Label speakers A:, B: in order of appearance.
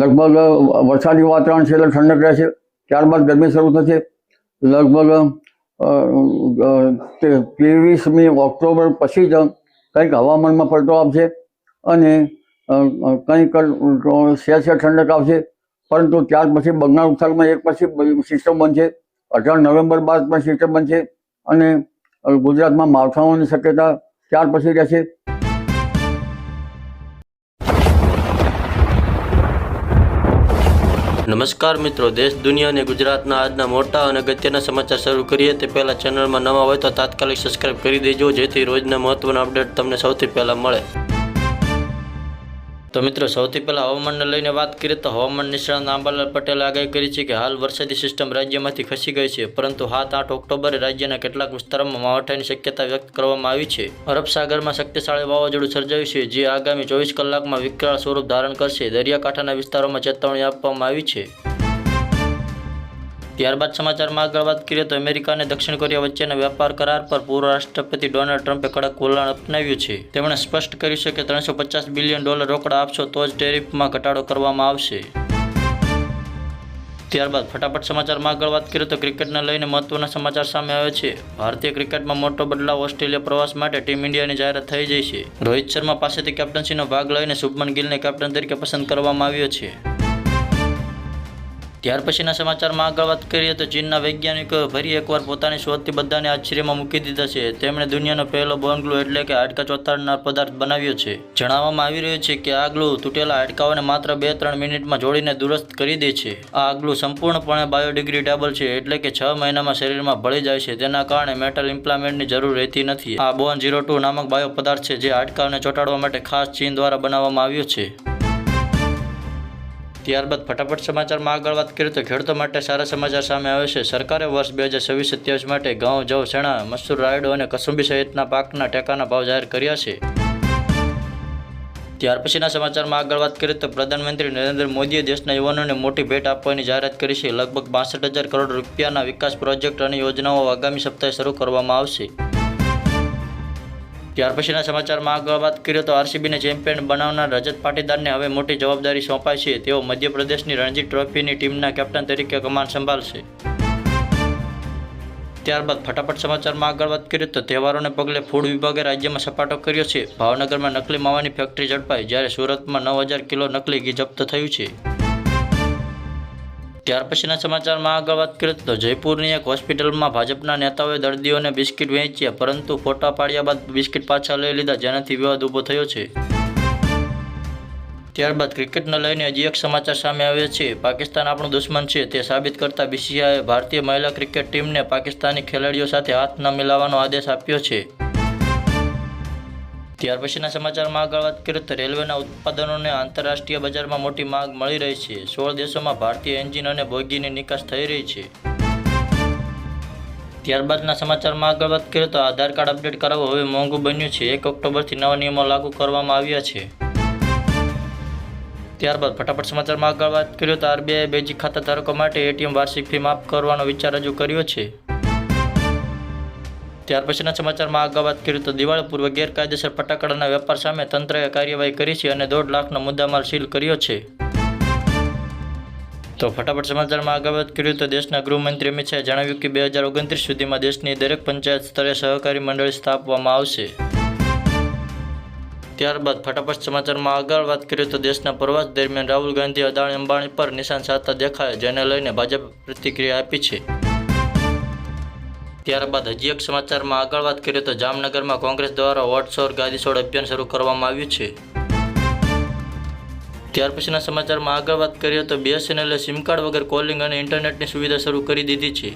A: લગભગ વરસાદી વાતાવરણ છે એટલે ઠંડક રહેશે. ત્યારબાદ ગરમી શરૂ થશે. લગભગ ત્રેવીસમી ઓક્ટોબર પછી જ કંઈક હવામાનમાં પલટો આવશે અને કંઈક શેર સહેજ ઠંડક આવશે. પરંતુ ત્યાર પછી બંગાળ ઉપસાગરમાં એક પછી સિસ્ટમ બનશે. અઢાર નવેમ્બર બાદ પણ સિસ્ટમ બનશે અને ગુજરાતમાં માવઠાઓની શક્યતા ત્યાર પછી રહેશે.
B: નમસ્કાર મિત્રો, દેશ, દુનિયા અને ગુજરાતના આજના મોટા અને અગત્યના સમાચાર શરૂ કરીએ તે પહેલાં ચેનલમાં નવા હોય તો તાત્કાલિક સબસ્ક્રાઇબ કરી દેજો, જેથી રોજના મહત્વના અપડેટ તમને સૌથી પહેલાં મળે. તો મિત્રો, સૌથી પહેલાં હવામાનને લઈને વાત કરીએ તો હવામાન નિષ્ણાત આંબાલાલ પટેલે આગાહી કરી છે કે હાલ વરસાદી સિસ્ટમ રાજ્યમાંથી ખસી ગઈ છે, પરંતુ સાત આઠ ઓક્ટોબરે રાજ્યના કેટલાક વિસ્તારોમાં માવઠાની શક્યતા વ્યક્ત કરવામાં આવી છે. અરબ સાગરમાં શક્તિશાળી વાવાઝોડું સર્જાયું છે, જે આગામી ચોવીસ કલાકમાં વિકરાળ સ્વરૂપ ધારણ કરશે. દરિયાકાંઠાના વિસ્તારોમાં ચેતવણી આપવામાં આવી છે. ત્યારબાદ સમાચારમાં આગળ વાત કરીએ તો અમેરિકા અને દક્ષિણ કોરિયા વચ્ચેના વેપાર કરાર પર પૂર્વ રાષ્ટ્રપતિ ડોનાલ્ડ ટ્રમ્પે કડક વલણ અપનાવ્યું છે. તેમણે સ્પષ્ટ કર્યું છે કે ત્રણસો પચાસ બિલિયન ડોલર રોકડા આપશો તો જ ટેરિફમાં ઘટાડો કરવામાં આવશે. ત્યારબાદ ફટાફટ સમાચારમાં આગળ વાત કરીએ તો ક્રિકેટને લઈને મહત્વના સમાચાર સામે આવે છે. ભારતીય ક્રિકેટમાં મોટો બદલાવ ઓસ્ટ્રેલિયા પ્રવાસ માટે ટીમ ઇન્ડિયાની જાહેરાત થઈ જઈ છે. રોહિત શર્મા પાસેથી કેપ્ટન્સીનો ભાગ લઈને શુભમન ગિલને કેપ્ટન તરીકે પસંદ કરવામાં આવ્યો છે. ત્યાર પછીના સમાચારમાં આગળ વાત કરીએ તો ચીનના વૈજ્ઞાનિકોએ ફરી એકવાર પોતાની શોધથી બધાને આશ્ચર્યમાં મૂકી દીધા છે. તેમણે દુનિયાનો પહેલો બોન ગ્લુ એટલે કે હાડકા ચોથાડનાર પદાર્થ બનાવ્યો છે. જણાવવામાં આવી રહ્યું છે કે આ ગ્લુ તૂટેલા હાડકાઓને માત્ર બે ત્રણ મિનિટમાં જોડીને દુરસ્ત કરી દે છે. આ આગલું સંપૂર્ણપણે બાયોડિગ્રેડેબલ છે એટલે કે છ મહિનામાં શરીરમાં ભળી જાય છે. તેના કારણે મેટલ ઇમ્પ્લામેન્ટની જરૂર રહેતી નથી. આ બોન ઝીરો ટુ નામક બાયો પદાર્થ છે જે હાડકાઓને ચોંટાડવા માટે ખાસ ચીન દ્વારા બનાવવામાં આવ્યો છે. ત્યારબાદ ફટાફટ સમાચારમાં આગળ વાત કરીએ તો ખેડૂતો માટે સારા સમાચાર સામે આવે છે. સરકારે વર્ષ બે હજાર છવ્વીસ સત્યાવીસ માટે ઘઉં, જવ, ચણા, મસૂર, રાયડો અને કસુંબી સહિતના પાકના ટેકાના ભાવ જાહેર કર્યા છે. ત્યાર પછીના સમાચારમાં આગળ વાત કરીએ તો પ્રધાનમંત્રી નરેન્દ્ર મોદીએ દેશના યુવાનોને મોટી ભેટ આપવાની જાહેરાત કરી છે. લગભગ બાસઠ હજાર કરોડ રૂપિયાના વિકાસ પ્રોજેક્ટ અને યોજનાઓ આગામી સપ્તાહે શરૂ કરવામાં આવશે. ત્યાર પછીના સમાચારમાં આગળ વાત કરીએ તો આરસીબીને ચેમ્પિયન બનાવનાર રજત પાટીદારને હવે મોટી જવાબદારી સોંપાઈ છે તેઓ મધ્યપ્રદેશની રણજી ટ્રોફીની ટીમના કેપ્ટન તરીકે કમાન સંભાળશે. ત્યારબાદ ફટાફટ સમાચારમાં આગળ વાત કરીએ તો તહેવારોને પગલે ફૂડ વિભાગે રાજ્યમાં સપાટો કર્યો છે. ભાવનગરમાં નકલી માવાની ફેક્ટરી ઝડપાઈ, જ્યારે સુરતમાં નવ કિલો નકલી ઘી જપ્ત થયું છે. ત્યાર પછીના સમાચારમાં આગળ વાત કરીએ તો જયપુરની એક હોસ્પિટલમાં ભાજપના નેતાઓએ દર્દીઓને બિસ્કિટ વહેંચ્યા પરંતુ ફોટા પાડ્યા બાદ બિસ્કિટ પાછા લઈ લીધા, જેનાથી વિવાદ ઊભો થયો છે. ત્યારબાદ ક્રિકેટને લઈને હજી એક સમાચાર સામે આવ્યા છે. પાકિસ્તાન આપણું દુશ્મન છે, તે સાબિત કરતા બીસીઆઈએ ભારતીય મહિલા ક્રિકેટ ટીમને પાકિસ્તાની ખેલાડીઓ સાથે હાથ ન મિલાવવાનો આદેશ આપ્યો છે. ત્યાર પછીના સમાચારમાં આગળ વાત કરીએ તો રેલવેના ઉત્પાદનોને આંતરરાષ્ટ્રીય બજારમાં મોટી માંગ મળી રહી છે. સોળ દેશોમાં ભારતીય એન્જિન અને બોગીની નિકાસ થઈ રહી છે. ત્યારબાદના સમાચારમાં આગળ વાત કરીએ તો આધાર કાર્ડ અપડેટ કરાવવું હવે મોંઘું બન્યું છે. એક ઓક્ટોબરથી નવા નિયમો લાગુ કરવામાં આવ્યા છે. ત્યારબાદ ફટાફટ સમાચારમાં આગળ વાત કરીએ તો આરબીઆઈ બેઝિક ખાતા ધારકો માટે એટીએમ વાર્ષિક ફી માફ કરવાનો વિચાર રજૂ કર્યો છે. ત્યાર પછીના સમાચારમાં આગળ વાત કરીએ તો દિવાળી પૂર્વે ગેરકાયદેસર ફટાકડાના વેપાર સામે તંત્રએ કાર્યવાહી કરી છે અને દોઢ લાખનો મુદ્દામાલ સીલ કર્યો છે. તો ફટાફટ સમાચારમાં આગળ વાત કરીએ તો દેશના ગૃહમંત્રી અમિત શાહે જણાવ્યું કે બે હજાર ઓગણત્રીસ સુધીમાં દેશની દરેક પંચાયત સ્તરે સહકારી મંડળી સ્થાપવામાં આવશે. ત્યારબાદ ફટાફટ સમાચારમાં આગળ વાત કરીએ તો દેશના પ્રવાસ દરમિયાન રાહુલ ગાંધી, અદાણી, અંબાણી પર નિશાન સાધતા દેખાયા, જેને લઈને ભાજપ પ્રતિક્રિયા આપી છે. ત્યારબાદ હજી એક સમાચારમાં આગળ વાત કરીએ તો જામનગરમાં કોંગ્રેસ દ્વારા વોટસોર ગાદીસોડ અભિયાન શરૂ કરવામાં આવ્યું છે. ત્યાર પછીના સમાચારમાં આગળ વાત કરીએ તો બીએસએનએલે સિમ કાર્ડ વગર કોલિંગ અને ઇન્ટરનેટની સુવિધા શરૂ કરી દીધી છે.